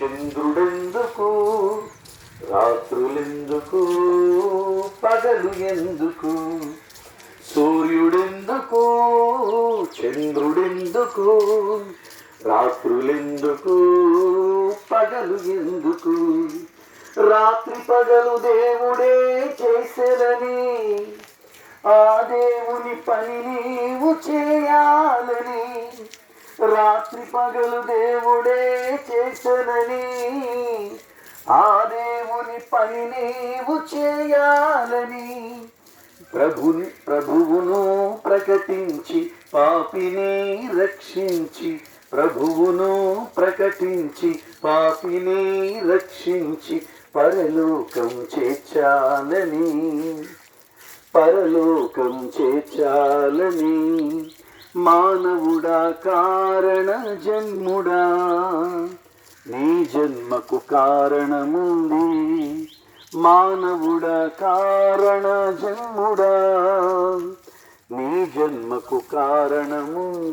చంద్రుడెందుకు? రాత్రులెందుకు? పగలు ఎందుకు సూర్యుడెందుకు? చంద్రుడెందుకు? రాత్రులెందుకు? పగలు ఎందుకు రాత్రి పగలు దేవుడే చేసేదని ఆ దేవుని పని నీవు చే రాత్రి పగలు దేవుడే చేసనని ఆ దేవుని పని నీవు చేయాలని. ప్రభుని ప్రభువును ప్రకటించి పాపిని రక్షించి ప్రభువును ప్రకటించి పాపిని రక్షించి పరలోకం చేర్చాలని. పరలోకం చేర్చాలని. మానవుడా కారణ జన్ముడా. నీ జన్మకు కారణముంది. మానవుడా కారణ జన్ముడా. నీ జన్మకు కారణముంది.